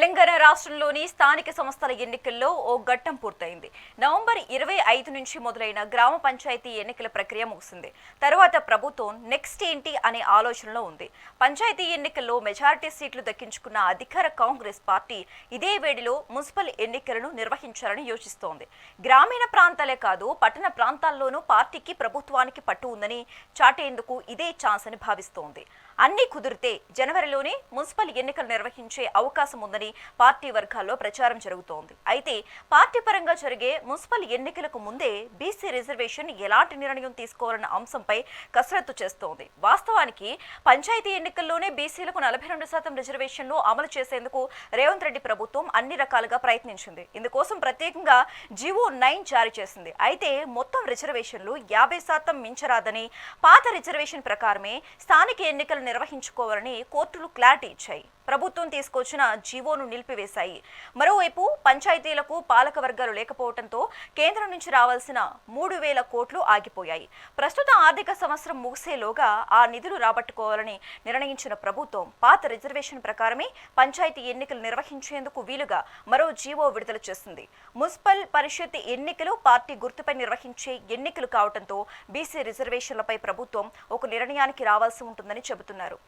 తెలంగాణ రాష్ట్రంలోని స్థానిక సంస్థల ఎన్నికల్లో ఓ ఘట్టం పూర్తయింది. నవంబర్ ఇరవై ఐదు నుంచి మొదలైన గ్రామ పంచాయతీ ఎన్నికల ప్రక్రియ ముగిసింది. తర్వాత ప్రభుత్వం నెక్స్ట్ ఏంటి అనే ఆలోచనలో ఉంది. పంచాయతీ ఎన్నికల్లో మెజారిటీ సీట్లు దక్కించుకున్న అధికార కాంగ్రెస్ పార్టీ ఇదే వేడిలో మున్సిపల్ ఎన్నికలను నిర్వహించాలని యోచిస్తోంది. గ్రామీణ ప్రాంతాలే కాదు పట్టణ ప్రాంతాల్లోనూ పార్టీకి ప్రభుత్వానికి పట్టు ఉందని చాటేందుకు ఇదే ఛాన్స్ అని భావిస్తోంది. అన్ని కుదిరితే జనవరిలోనే మున్సిపల్ ఎన్నికలు నిర్వహించే అవకాశం ఉందని పార్టీ వర్గాల్లో ప్రచారం జరుగుతోంది. అయితే పార్టీ పరంగా జరిగే మున్సిపల్ ఎన్నికలకు ముందే బీసీ రిజర్వేషన్ ఎలాంటి నిర్ణయం తీసుకోవాలన్న అంశంపై కసరత్తు చేస్తోంది. వాస్తవానికి పంచాయతీ ఎన్నికల్లోనే బీసీలకు నలభై రెండు శాతం రిజర్వేషన్లు అమలు చేసేందుకు రేవంత్ రెడ్డి ప్రభుత్వం అన్ని రకాలుగా ప్రయత్నించింది. ఇందుకోసం ప్రత్యేకంగా జీవో నైన్ జారీ చేసింది. అయితే మొత్తం రిజర్వేషన్లు యాభై శాతం మించరాదని పాత రిజర్వేషన్ ప్రకారమే స్థానిక ఎన్నికలు నిర్వహించుకోవాలని కోర్టులు క్లారిటీ ఇచ్చాయి. ప్రభుత్వం తీసుకొచ్చిన జీవోను నిలిపివేశాయి. మరోవైపు పంచాయతీలకు పాలక వర్గాలు లేకపోవడంతో కేంద్రం నుంచి రావాల్సిన మూడు వేల కోట్లు ఆగిపోయాయి. ప్రస్తుత ఆర్థిక సంవత్సరం ముగిసేలోగా ఆ నిధులు రాబట్టుకోవాలని నిర్ణయించిన ప్రభుత్వం పాత రిజర్వేషన్ ప్రకారమే పంచాయతీ ఎన్నికలు నిర్వహించేందుకు వీలుగా మరో జీవో విడుదల చేసింది మున్సిపల్ పరిషత్ ఎన్నికలు పార్టీ గుర్తుపై నిర్వహించే ఎన్నికలు కావడంతో బీసీ రిజర్వేషన్లపై ప్రభుత్వం ఒక నిర్ణయానికి రావాల్సి ఉంటుందని చెబుతున్నారు.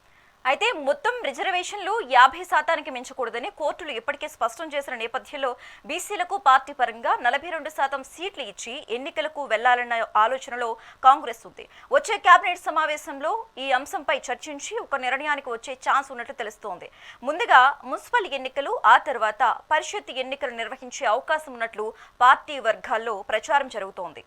అయితే మొత్తం రిజర్వేషన్లు యాభై శాతానికి మించకూడదని కోర్టులు ఇప్పటికే స్పష్టం చేసిన నేపథ్యంలో బీసీలకు పార్టీ పరంగా నలభై రెండు శాతం సీట్లు ఇచ్చి ఎన్నికలకు వెళ్ళాలన్న ఆలోచనలో కాంగ్రెస్ ఉంది. వచ్చే కేబినెట్ సమావేశంలో ఈ అంశంపై చర్చించి ఒక నిర్ణయానికి వచ్చే ఛాన్స్ ఉన్నట్లు తెలుస్తోంది. ముందుగా మున్సిపల్ ఎన్నికలు ఆ తర్వాత పరిషత్ ఎన్నికలు నిర్వహించే అవకాశం ఉన్నట్లు పార్టీ వర్గాల్లో ప్రచారం జరుగుతోంది.